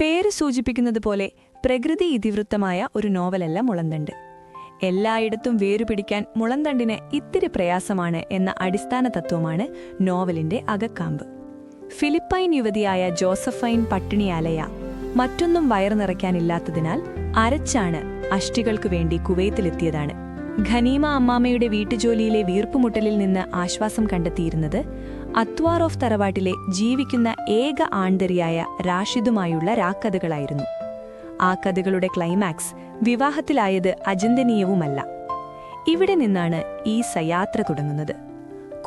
പേര് സൂചിപ്പിക്കുന്നത് പോലെ പ്രകൃതി ഇതിവൃത്തമായ ഒരു നോവലല്ല മുളന്തണ്ട്. എല്ലായിടത്തും വേരുപിടിക്കാൻ മുളന്തണ്ടിന് ഇത്തിരി പ്രയാസമാണ് എന്ന അടിസ്ഥാന തത്വമാണ് നോവലിന്റെ അകക്കാമ്പ്. ഫിലിപ്പൈൻ യുവതിയായ ജോസഫൈൻ പട്ടിണിയാലയ മറ്റൊന്നും വയറു നിറയ്ക്കാനില്ലാത്തതിനാൽ അരച്ചാണ് അഷ്ടികൾക്ക് വേണ്ടി കുവൈത്തിലെത്തിയതാണ്. ഖനീമ അമ്മാമയുടെ വീട്ടുജോലിയിലെ വീർപ്പുമുട്ടലിൽ നിന്ന് ആശ്വാസം കണ്ടെത്തിയിരുന്നത് അത്വാർ ഓഫ് തറവാട്ടിലെ ജീവിക്കുന്ന ഏക ആൺതരിയായ റാഷിദുമായുള്ള രാക്കഥകളായിരുന്നു. ആ കഥകളുടെ ക്ലൈമാക്സ് വിവാഹത്തിലായത് അചിന്തനീയവുമല്ല. ഇവിടെ നിന്നാണ് ഈ സയാത്ര തുടങ്ങുന്നത്.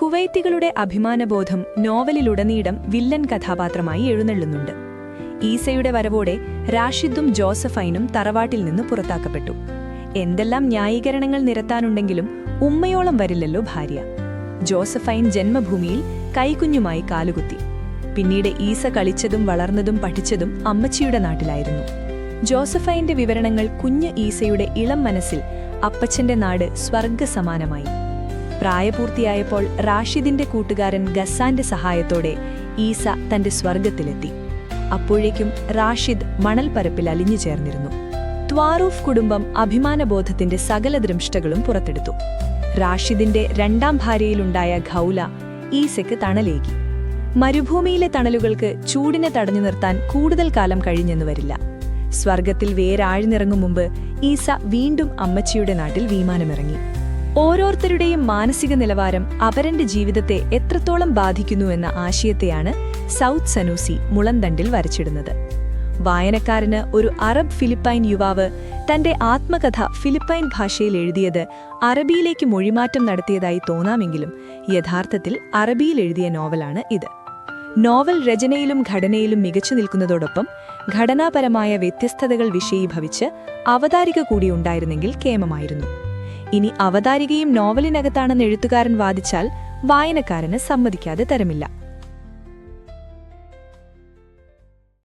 കുവൈത്തികളുടെ അഭിമാനബോധം നോവലിലുടനീളം വില്ലൻ കഥാപാത്രമായി എഴുന്നള്ളുന്നുണ്ട്. ഈസയുടെ വരവോടെ റാഷിദും ജോസഫൈനും തറവാട്ടിൽ നിന്ന് പുറത്താക്കപ്പെട്ടു. എന്തെല്ലാം ന്യായീകരണങ്ങൾ നിരത്താനുണ്ടെങ്കിലും ഉമ്മയോളം വരില്ലല്ലോ ഭാര്യ. ജോസഫൈൻ ജന്മഭൂമിയിൽ കൈകുഞ്ഞുമായി കാലുകുത്തി. പിന്നീട് ഈസ കളിച്ചതും വളർന്നതും പഠിച്ചതും അമ്മച്ചിയുടെ നാട്ടിലായിരുന്നു. ജോസഫൈന്റെ വിവരണങ്ങൾ കുഞ്ഞ് ഈസയുടെ ഇളം മനസ്സിൽ അപ്പച്ചന്റെ നാട് സ്വർഗസമാനമായി പ്രായപൂർത്തിയായപ്പോൾ റാഷിദിന്റെ കൂട്ടുകാരൻ ഗസാന്റെ സഹായത്തോടെ ഈസ തന്റെ സ്വർഗത്തിലെത്തി അപ്പോഴേക്കും റാഷിദ് മണൽപ്പരപ്പിൽ അലിഞ്ഞു ചേർന്നിരുന്നു ത്വാറൂഫ് കുടുംബം അഭിമാനബോധത്തിന്റെ സകല ദൃഷ്ടകളും പുറത്തെടുത്തു. റാഷിദിന്റെ രണ്ടാം ഭാര്യയിലുണ്ടായ ഖൗല ഈസയ്ക്ക് തണലേകി. മരുഭൂമിയിലെ തണലുകൾക്ക് ചൂടിനെ തടഞ്ഞു നിർത്താൻ കൂടുതൽ കാലം കഴിഞ്ഞെന്നു വരില്ല. സ്വർഗത്തിൽ വേരാഴ്ന്നിറങ്ങും മുമ്പ് ഈസ വീണ്ടും അമ്മച്ചിയുടെ നാട്ടിൽ വിമാനമിറങ്ങി. ഓരോരുത്തരുടെയും മാനസിക നിലവാരം അവരന്റെ ജീവിതത്തെ എത്രത്തോളം ബാധിക്കുന്നു എന്ന ആശയത്തെയാണ് സൗത്ത് സനൂസി മുളന്തണ്ടിൽ വരച്ചിടുന്നത്. വായനക്കാരന് ഒരു അറബ് ഫിലിപ്പൈൻ യുവാവ് തന്റെ ആത്മകഥ ഫിലിപ്പൈൻ ഭാഷയിൽ എഴുതിയത് അറബിയിലേക്ക് മൊഴിമാറ്റം നടത്തിയതായി തോന്നാമെങ്കിലും യഥാർത്ഥത്തിൽ അറബിയിൽ എഴുതിയ നോവലാണ് ഇത്. നോവൽ രചനയിലും ഘടനയിലും മികച്ചു നിൽക്കുന്നതോടൊപ്പം ഘടനാപരമായ വ്യത്യസ്തതകൾ വിഷയീഭവിച്ച് അവതാരിക കൂടി ഉണ്ടായിരുന്നെങ്കിൽ കേമമായിരുന്നു. ഇനി അവതാരികയും നോവലിനകത്താണെന്ന് എഴുത്തുകാരൻ വാദിച്ചാൽ വായനക്കാരന് സമ്മതിക്കാതെ തരമില്ല.